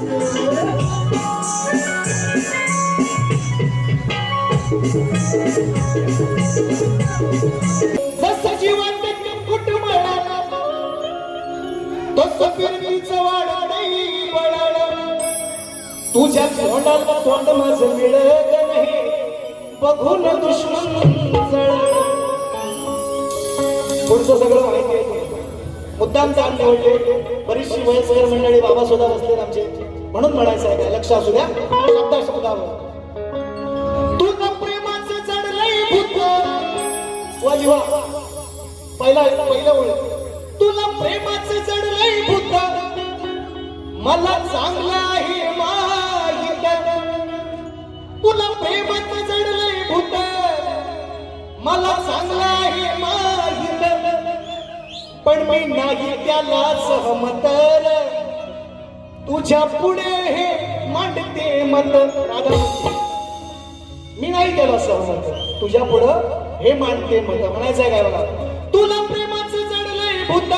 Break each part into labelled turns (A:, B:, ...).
A: जसं जीवन कुटुंबाला. तसं फिरकीचं नाही तुझ्या तोंडाला तोंड माझं मिळत नाही. बघून दुश्मन पुढचं सगळं माहिती आहे. मुद्दाम चाल निवडले. बरीचशी वयस्कर मंडळी बाबा सुद्धा बसलेत आमचे. म्हणून म्हणायचं आहे काय लक्ष असू द्या. शब्दा शब्दावर. तुझं प्रेमाचं चढलंय भूत. वाली वा पहिला पहिला ओळ. तुला प्रेमाचं चढलंय भूत. मला चांगलं आहे माहीत. तुला प्रेमाचं चढलंय भूत. मला चांगलं आहे माहीत. पण मी नाही त्याला सहमत. तुझ्या पुढे हे मांडते मत राधा. मी नाही त्याला सहमत तुझ्या पुढं हे मांडते मत म्हणायचंय काय मला तुला प्रेमाचं जडलंय भूत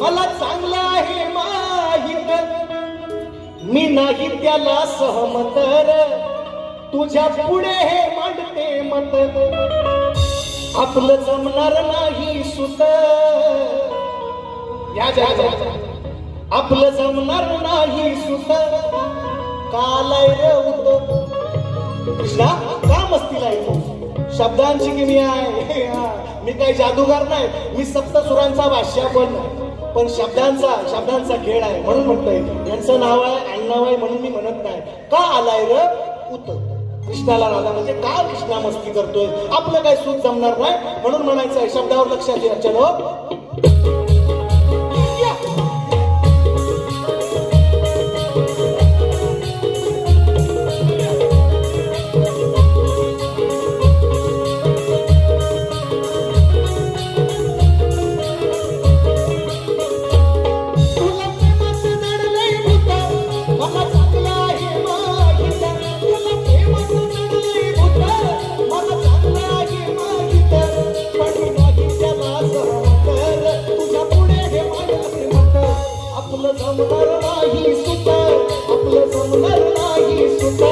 A: मला चांगलं आहे माहीत. मी नाही त्याला सहमत तुझ्या पुढे हे मांडते मत आपलं जमणार नाही सुत. या जा जा, जा. आपलं जमणार नाही सुत कालय रे उत कृष्णा का मस्तीला येतो शब्दांची की मी आहे. मी काही जादूगार नाही. मी सप्तसुरांचा भाष्या पण नाही. पण शब्दांचा शब्दांचा खेळ आहे म्हणून म्हणतोय. यांचं नाव आहे अण्णाव आहे म्हणून मी म्हणत नाही. का आलाय र? उत. कृष्णाला राधा म्हणजे का कृष्णा मस्ती करतोय? आपलं काही सूत जमणार नाही म्हणून म्हणायचं आहे. शब्दावर लक्षात द्या चलो. आपलं जमणार नाही सुत आपलं जमणार नाही सुत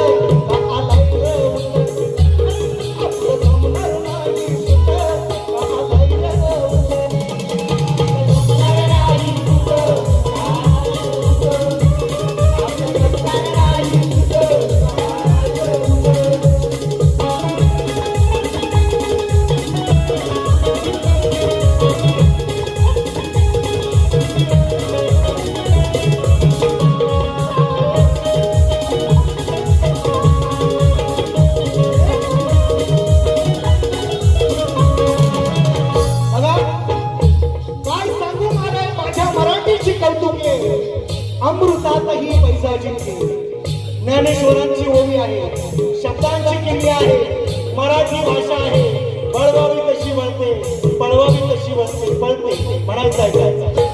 A: शब्दांची किल्ली आहे. मराठी भाषा आहे. बळवावी कशी वळते? पळवावी कशी वळते? पळते म्हणायचं ऐकायचं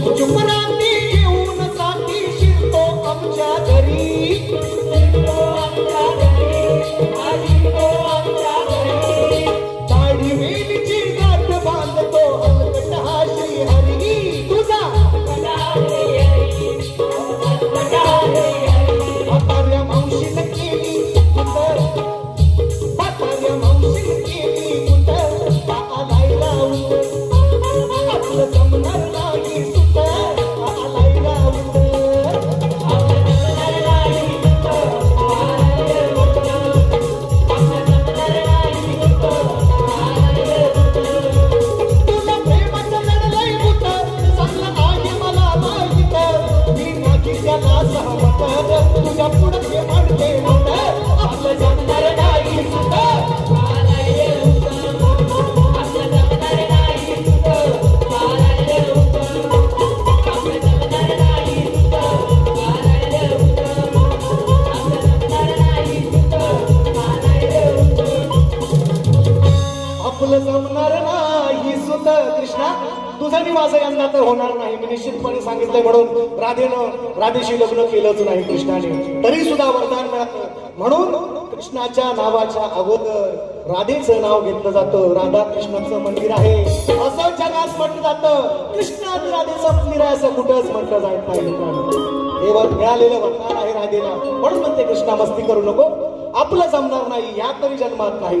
A: what you want on me. तुझं माझं यंदा तर होणार नाही. मी निश्चितपणे सांगितलंय म्हणून राधेनं राधेशी लग्न केलंच नाही कृष्णाने. तरी सुद्धा वरदान मिळालं. म्हणून कृष्णाच्या नावाच्या अगोदर राधेचं नाव घेतलं जातं. राधा कृष्णाचं मंदिर आहे. असं जगात म्हटलं जातं. कृष्ण आणि राधेचं मंदिर आहे असं कुठंच म्हटलं जात नाही हे वर मिळालेलं वरदान आहे राधेला. म्हणून म्हणते कृष्णा मस्ती करू नको. आपलं जमणार नाही. या तरी जन्मात नाही